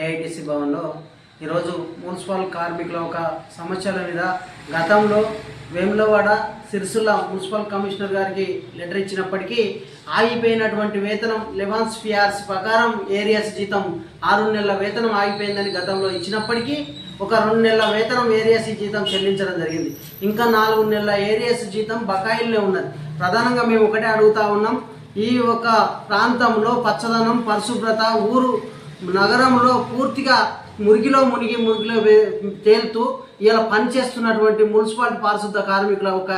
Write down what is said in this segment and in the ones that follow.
AITC భవన్లో ఈరోజు municipal కార్మికుల ఒక సమస్యల మీద గతంలో వేములవాడ సిరిసిల్ల మున్సిపల్ కమిషనర్ గారికి లెటర్ ఇచ్చినప్పటికీ ఆగిపోయినటువంటి వేతనం లెవన్స్ ఫియార్స్ ప్రకారం ఏరియాస్ జీతం ఆరు నెలల వేతనం ఆగిపోయిందని గతంలో ఇచ్చినప్పటికీ ఒక రెండు నెలల వేతనం ఏరియాస్ జీతం చెల్లించడం జరిగింది. ఇంకా నాలుగు నెలల ఏరియాస్ జీతం బకాయిల్లో ఉన్నది. ప్రధానంగా మేము ఒకటే అడుగుతా ఉన్నాం. ఈ ఒక ప్రాంతంలో పచ్చదనం పరిశుభ్రత ఊరు నగరంలో పూర్తిగా మురికిలో మునిగి మురికిలో తేలుతూ ఇలా పనిచేస్తున్నటువంటి మున్సిపాలిటీ పారిశుద్ధ కార్మికుల ఒక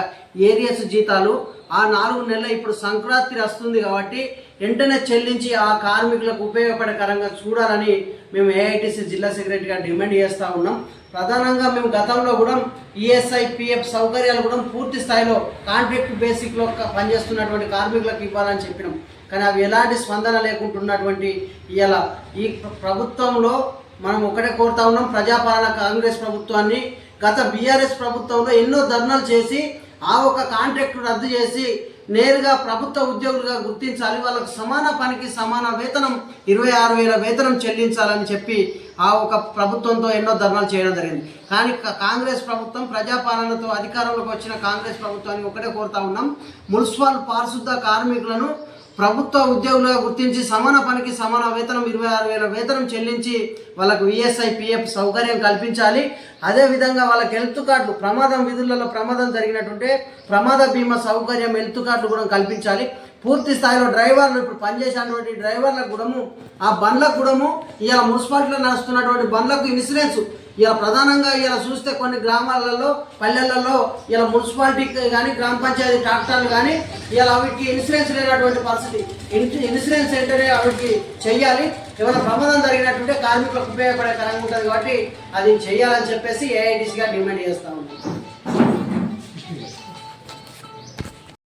ఏరియాస్ జీతాలు ఆ నాలుగు నెలలు ఇప్పుడు సంక్రాంతి వస్తుంది కాబట్టి వెంటనే చెల్లించి ఆ కార్మికులకు ఉపయోగపడకరంగా చూడాలని మేము ఏఐటీసీ జిల్లా సెక్రటరీగా డిమాండ్ చేస్తూ ఉన్నాం. ప్రధానంగా మేము గతంలో కూడా ఈఎస్ఐ పిఎఫ్ సౌకర్యాలు కూడా పూర్తి స్థాయిలో కాంట్రాక్ట్ బేసిక్లో పనిచేస్తున్నటువంటి కార్మికులకు ఇవ్వాలని చెప్పినాం. కానీ అవి ఎలాంటి స్పందన లేకుంటున్నటువంటి ఇలా ఈ ప్రభుత్వంలో మనం ఒకటే కోరుతా ఉన్నాం ప్రజాపాలన కాంగ్రెస్ ప్రభుత్వాన్ని గత బీఆర్ఎస్ ప్రభుత్వంలో ఎన్నో ధర్నాలు చేసి ఆ ఒక కాంట్రాక్ట్ రద్దు చేసి నేరుగా ప్రభుత్వ ఉద్యోగులుగా గుర్తించాలి. వాళ్ళకు సమాన పనికి సమాన వేతనం ఇరవై ఆరు వేల వేతనం చెల్లించాలని చెప్పి ఆ ఒక ప్రభుత్వంతో ఎన్నో ధర్నాలు చేయడం జరిగింది. కానీ కాంగ్రెస్ ప్రభుత్వం ప్రజాపాలనతో అధికారంలోకి వచ్చిన కాంగ్రెస్ ప్రభుత్వానికి ఒకటే కోరుతా ఉన్నాం. మున్సిపల్ పారిశుద్ధ కార్మికులను ప్రభుత్వ ఉద్యోగులుగా గుర్తించి సమాన పనికి సమాన వేతనం ఇరవై ఆరు వేల వేతనం చెల్లించి వాళ్ళకు ఈఎస్ఐ పిఎఫ్ సౌకర్యం కల్పించాలి. అదేవిధంగా వాళ్ళకి హెల్త్ కార్డులు ప్రమాదం విధులలో ప్రమాదం జరిగినట్టుంటే ప్రమాద బీమా సౌకర్యం హెల్త్ కార్డులు కూడా కల్పించాలి. పూర్తి స్థాయిలో డ్రైవర్లు ఇప్పుడు పనిచేసినటువంటి డ్రైవర్లకు కూడాము ఆ బండ్లకు కూడాము ఇలా మున్సిపాలిటీలో నడుస్తున్నటువంటి బండ్లకు ఇన్సూరెన్స్ ఇలా ప్రధానంగా ఇలా చూస్తే కొన్ని గ్రామాలలో పల్లెలలో ఇలా మున్సిపాలిటీ కానీ గ్రామ పంచాయతీ ట్రాక్టర్లు కానీ ఇలా వీటికి ఇన్సూరెన్స్ లేనటువంటి పరిస్థితి. ఇన్సూరెన్స్ వెంటనే వీటికి చెయ్యాలి. ఏమైనా ప్రమాదం జరిగినట్టుంటే కార్మికులకు ఉపయోగపడే కరంగా ఉంటుంది కాబట్టి అది చెయ్యాలని చెప్పేసి ఏఐటీసీగా డిమాండ్ చేస్తా ఉన్నాం